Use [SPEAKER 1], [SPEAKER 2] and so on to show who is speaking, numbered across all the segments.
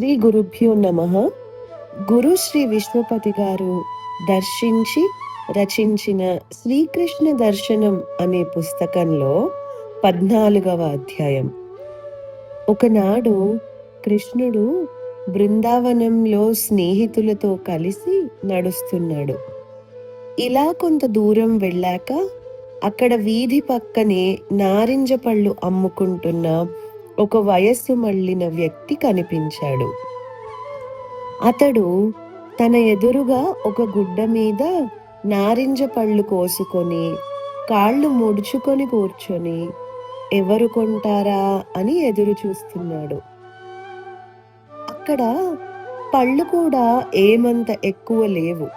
[SPEAKER 1] శ్రీ గురుభ్యో నమ. గురు శ్రీ విష్ణుపతి గారు దర్శించి రచించిన శ్రీకృష్ణ దర్శనం అనే పుస్తకంలో పద్నాలుగవ అధ్యాయం. ఒకనాడు కృష్ణుడు బృందావనంలో స్నేహితులతో కలిసి నడుస్తున్నాడు. ఇలా కొంత దూరం వెళ్ళాక అక్కడ వీధి పక్కనే నారింజ పళ్ళు అమ్ముకుంటున్న ఒక వయస్సు మళ్ళిన వ్యక్తి కనిపించాడు. అతడు తన ఎదురుగా ఒక గుడ్డ మీద నారింజ పళ్ళు కోసుకొని కాళ్ళు ముడుచుకొని కూర్చొని ఎవరు కొంటారా? అని ఎదురు చూస్తున్నాడు. అక్కడ పళ్ళు కూడా ఏమంత ఎక్కువ లేవు.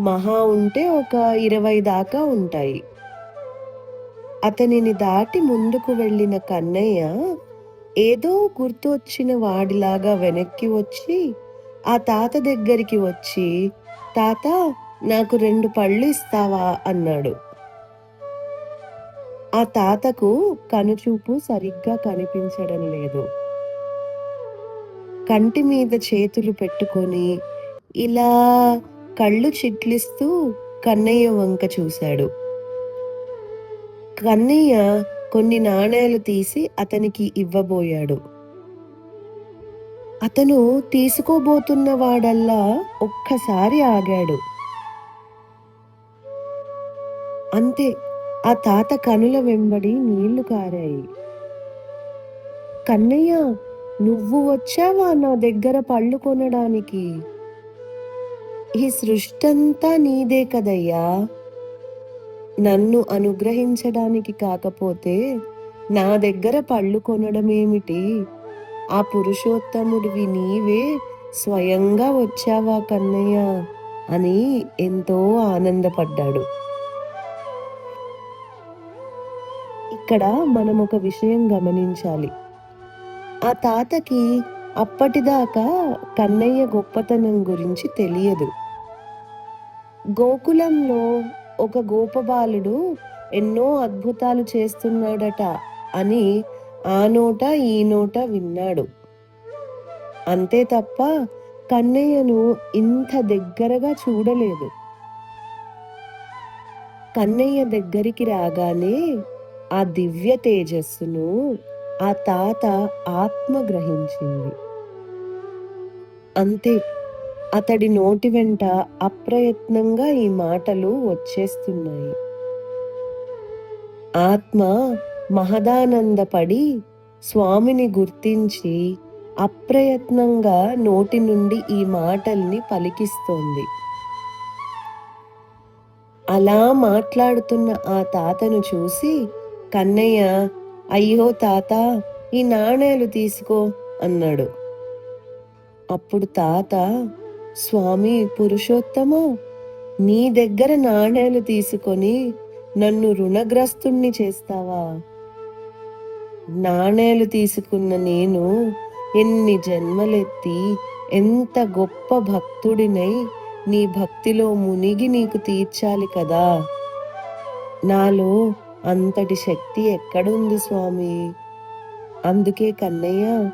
[SPEAKER 1] మహా ఉంటే ఒక ఇరవై దాకా ఉంటాయి. అతనిని దాటి ముందుకు వెళ్ళిన కన్నయ్య ఏదో గుర్తు వచ్చిన వాడిలాగా వెనక్కి వచ్చి ఆ తాత దగ్గరికి వచ్చి తాత నాకు రెండు పళ్ళు ఇస్తావా? అన్నాడు. ఆ తాతకు కనుచూపు సరిగ్గా కనిపించడం లేదు. కంటి మీద చేతులు పెట్టుకొని ఇలా కళ్ళు చిట్లిస్తూ కన్నయ్య వంక చూశాడు. కన్నయ్య కొన్ని నాణేలు తీసి అతనికి ఇవ్వబోయాడు. అతను తీసుకోబోతున్న వాడల్లా ఒక్కసారి ఆగాడు. అంతే ఆ తాత కనుల వెంబడి నీళ్ళు కారాయి. కన్నయ్య నువ్వు వచ్చావా నా దగ్గర పళ్ళు కొనడానికి? ఈ సృష్టంతా నీదే కదయ్యా. నన్ను అనుగ్రహించడానికి కాకపోతే నా దగ్గర పళ్ళు కొనడమేమిటి? ఆ పురుషోత్తముడివి నీవే స్వయంగా వచ్చావా కన్నయ్య? అని ఎంతో ఆనందపడ్డాడు. ఇక్కడ మనం ఒక విషయం గమనించాలి. ఆ తాతకి అప్పటిదాకా కన్నయ్య గొప్పతనం గురించి తెలియదు. గోకులంలో ఒక గోపబాలుడు ఎన్నో అద్భుతాలు చేస్తున్నాడట అని ఆ నోట ఈ నోట విన్నాడు. అంతే తప్ప కన్నయ్యను ఇంత దగ్గరగా చూడలేదు. కన్నయ్య దగ్గరికి రాగానే ఆ దివ్య తేజస్సును ఆ తాత ఆత్మ గ్రహించింది అంతే అతడి నోటి వెంట అప్రయత్నంగా ఈ మాటలు వచ్చేస్తున్నాయి. ఆత్మ మహదానందపడి స్వామిని గుర్తించి అప్రయత్నంగా నోటి నుండి ఈ మాటల్ని పలికిస్తోంది. అలా మాట్లాడుతున్న ఆ తాతను చూసి కన్నయ్య అయ్యో తాత ఈ నాణేలు తీసుకో అన్నాడు. అప్పుడు తాత స్వామి పురుషోత్తమ? నీ దగ్గర నాణేలు తీసుకొని నన్ను రుణగ్రస్తుణ్ణి చేస్తావా? నాణేలు తీసుకున్న నేను ఎన్ని జన్మలెత్తి ఎంత గొప్ప భక్తుడినై నీ భక్తిలో మునిగి నీకు తీర్చాలి కదా? నాలో అంతటి శక్తి ఎక్కడుంది స్వామి? అందుకే కన్నయ్య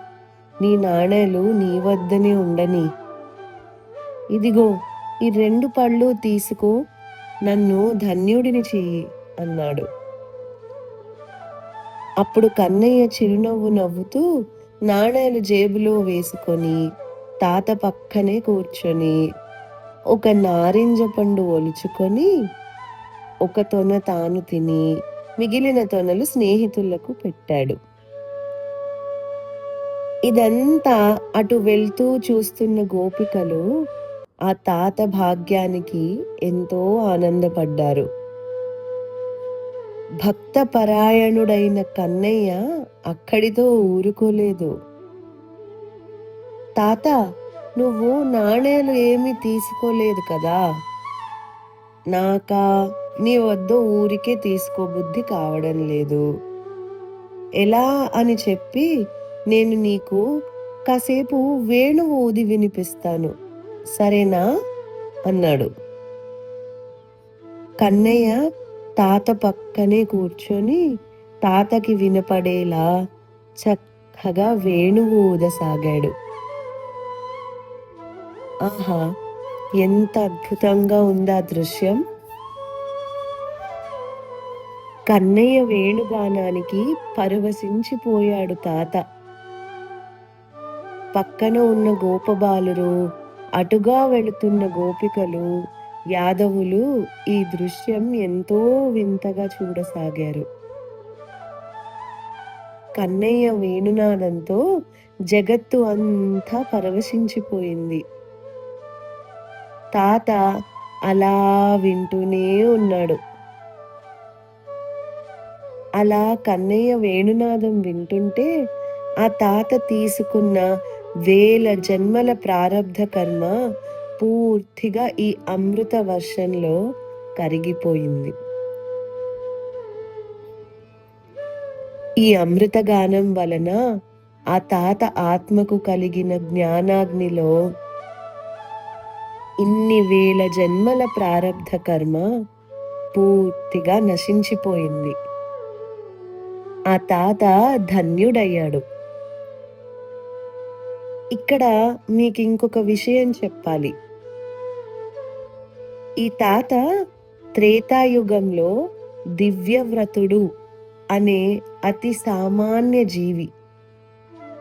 [SPEAKER 1] నీ నాణేలు నీ వద్దనే ఉండని. ఇదిగో ఈ రెండు పళ్ళు తీసుకో నన్ను ధన్యుడిని చెయ్యి అన్నాడు. అప్పుడు కన్నయ్య చిరునవ్వు నవ్వుతూ నాణేలు జేబులో వేసుకొని తాత పక్కనే కూర్చొని ఒక నారింజ పండు ఒలుచుకొని ఒక తొన తాను తిని మిగిలిన తొనలు స్నేహితులకు పెట్టాడు. ఇదంతా అటు వెళ్తూ చూస్తున్న గోపికలు ఆ తాత భాగ్యానికి ఎంతో ఆనందపడ్డారు. భక్త పరాయణుడైన కన్నయ్య అక్కడితో ఊరుకోలేదు. తాత నువ్వు నాణేలు ఏమీ తీసుకోలేదు కదా. నాకా నీ వద్ద ఊరికే తీసుకోబుద్ధి కావడం లేదు. ఎలా అని చెప్పి నేను నీకు కాసేపు వేణువు ఊది వినిపిస్తాను. సరేనా? అన్నాడు. కన్నయ్య తాత పక్కనే కూర్చొని తాతకి వినపడేలా చక్కగా వేణువు ఊదసాగాడు ఆహా ఎంత అద్భుతంగా ఉందా దృశ్యం. కన్నయ్య వేణుగానానికి పరవశించిపోయాడు తాత. పక్కన ఉన్న గోపబాలురు అటుగా వెళుతున్న గోపికలు యాదవులు ఈ దృశ్యం ఎంతో వింతగా చూడసాగారు. కన్నయ్య వేణునాదంతో జగత్తు అంతా పరవశించిపోయింది. తాత అలా వింటూనే ఉన్నాడు. అలా కన్నయ్య వేణునాదం వింటుంటే ఆ తాత తీసుకున్న వేల జన్మల ప్రారబ్ధ కర్మ పూర్తిగా ఈ అమృత వర్షంలో కరిగిపోయింది. ఈ అమృత గానం వలన ఆ తాత ఆత్మకు కలిగిన జ్ఞానాగ్నిలో ఇన్ని వేల జన్మల ప్రారబ్ధ కర్మ పూర్తిగా నశించిపోయింది. ఆ తాత ధన్యుడయ్యాడు. ఇక్కడ మీకు ఇంకొక విషయం చెప్పాలి. ఈ తాత త్రేతాయుగంలో దివ్యవ్రతుడు అనే అతి సామాన్య జీవి.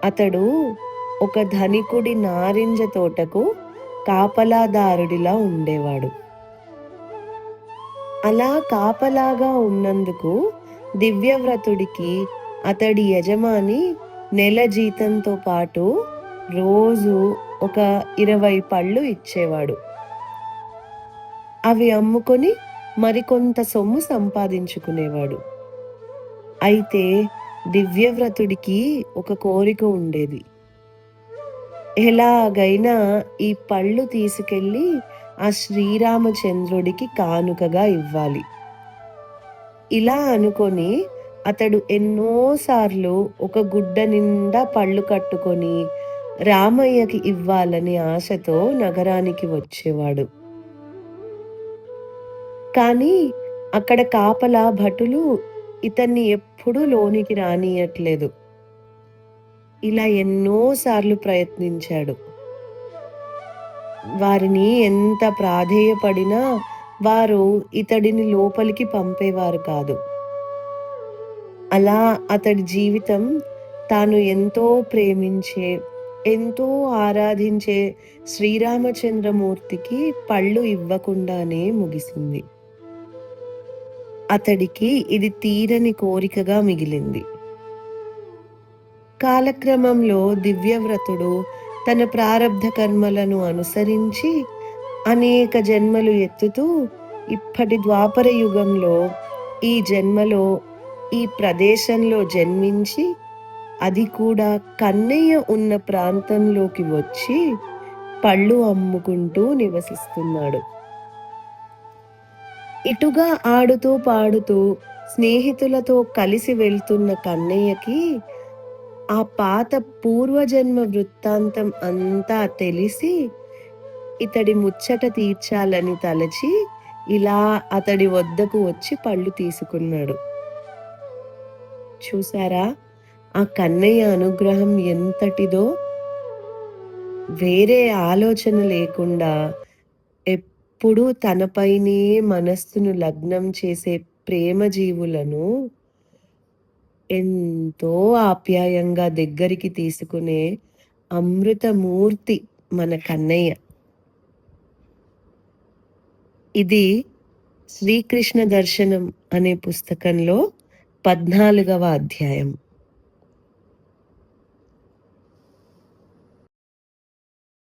[SPEAKER 1] అతడు ఒక ధనికుడి నారింజ తోటకు కాపలాదారుడిలా ఉండేవాడు. అలా కాపలాగా ఉన్నందుకు దివ్యవ్రతుడికి అతడి యజమాని నెల జీతంతో పాటు రోజు ఒక ఇరవై పళ్ళు ఇచ్చేవాడు. అవి అమ్ముకొని మరికొంత సొమ్ము సంపాదించుకునేవాడు. అయితే దివ్యవ్రతుడికి ఒక కోరిక ఉండేది. ఎలాగైనా ఈ పళ్ళు తీసుకెళ్ళి ఆ శ్రీరామచంద్రుడికి కానుకగా ఇవ్వాలి. ఇలా అనుకొని అతడు ఎన్నోసార్లు ఒక గుడ్డ నిండా పళ్ళు కట్టుకొని రామయ్యకి ఇవ్వాలని ఆశతో నగరానికి వచ్చేవాడు. కానీ అక్కడ కాపలా భటులు ఇతన్ని ఎప్పుడూ లోనికి రానియట్లేదు. ఇలా ఎన్నోసార్లు ప్రయత్నించాడు. వారిని ఎంత ప్రాధేయపడినా వారు ఇతడిని లోపలికి పంపేవారు కాదు. అలా అతడి జీవితం తాను ఎంతో ప్రేమించే ఎంతో ఆరాధించే శ్రీరామచంద్రమూర్తికి పళ్ళు ఇవ్వకుండానే ముగిసింది. అతడికి ఇది తీరని కోరికగా మిగిలింది. కాలక్రమంలో దివ్యవ్రతుడు తన ప్రారబ్ధ కర్మలను అనుసరించి అనేక జన్మలు ఎత్తుతూ ఇప్పటి ద్వాపర యుగంలో ఈ జన్మలో ఈ ప్రదేశంలో జన్మించి అది కూడా కన్నయ్య ఉన్న ప్రాంతంలోకి వచ్చి పళ్ళు అమ్ముకుంటూ నివసిస్తున్నాడు. ఇటుగా ఆడుతూ పాడుతూ స్నేహితులతో కలిసి వెళ్తున్న కన్నయ్యకి ఆ పాత పూర్వజన్మ వృత్తాంతం అంతా తెలిసి ఇతడి ముచ్చట తీర్చాలని తలచి ఇలా అతడి వద్దకు వచ్చి పళ్ళు తీసుకున్నాడు. చూసారా? ఆ కన్నయ్య అనుగ్రహం ఎంతటిదో వేరే ఆలోచన లేకుండా ఎప్పుడూ తనపైనే మనస్సును లగ్నం చేసే ప్రేమ జీవులను ఎంతో ఆప్యాయంగా దగ్గరికి తీసుకునే అమృతమూర్తి మన కన్నయ్య. ఇది శ్రీకృష్ణ దర్శనం అనే పుస్తకంలో పద్నాలుగవ అధ్యాయం.